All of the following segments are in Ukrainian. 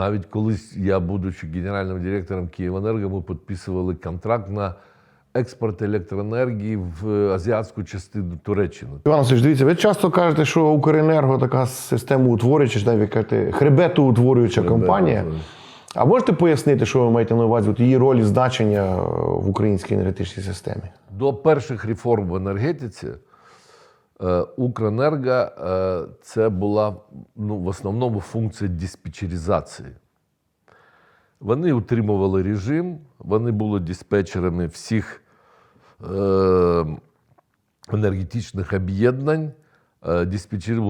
Навіть колись я, будучи генеральним директором Київенерго, ми підписували контракт на експорт електроенергії в азіатську частину Туреччини. Іван Васильович, дивіться, ви часто кажете, що Укренерго така системоутворююча, чи навіть кажете, хребетоутворююча компанія. А можете пояснити, що ви маєте на увазі от її роль і значення в українській енергетичній системі? До перших реформ в енергетиці е, Укренерго е, це була ну, в основному функція диспетчеризації. Вони утримували режим, вони були диспетчерами всіх е, енергетичних об'єднань. Е,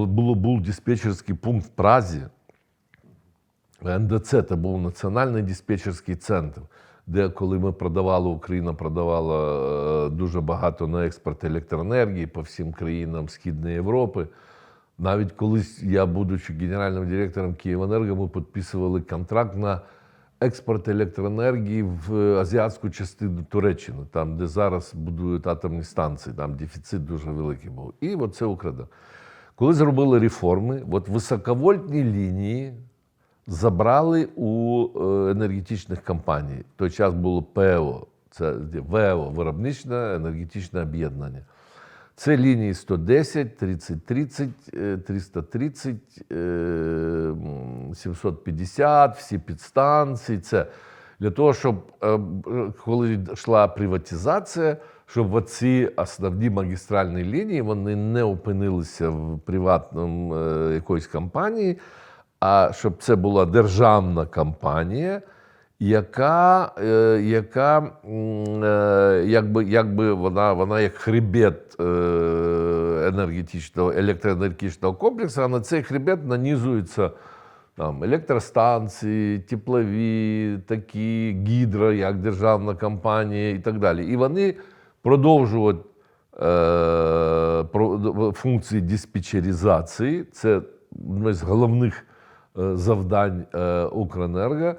було, був диспетчерський пункт в Празі. НДЦ це був національний диспетчерський центр, де коли ми продавали, Україна продавала е, дуже багато на експорт електроенергії по всім країнам Східної Європи. Навіть колись я, будучи генеральним директором Київенерго, ми підписували контракт на експорт електроенергії в азіатську частину Туреччини, там, де зараз будують атомні станції, там дефіцит дуже великий був. І от це Україна. Коли зробили реформи, от високовольтні лінії забрали у е, енергетичних компаній. В той час було ПЕО, це ВЕО, виробничне енергетичне об'єднання. Це лінії 110, 3030, е, 330, е, 750, всі підстанції. Це для того, щоб е, коли йшла приватизація, щоб оці основні магістральні лінії вони не опинилися в приватному е, якоїсь компанії, а щоб це була державна компанія, яка, е, яка е, якби, якби вона, вона як хребет е, енергетичного, електроенергетичного комплексу, а на цей хребет нанізуються там, електростанції, теплові, такі, гідро, як державна компанія і так далі. І вони продовжують е, функції диспетчеризації. Це одне з головних завдань е, Укренерго.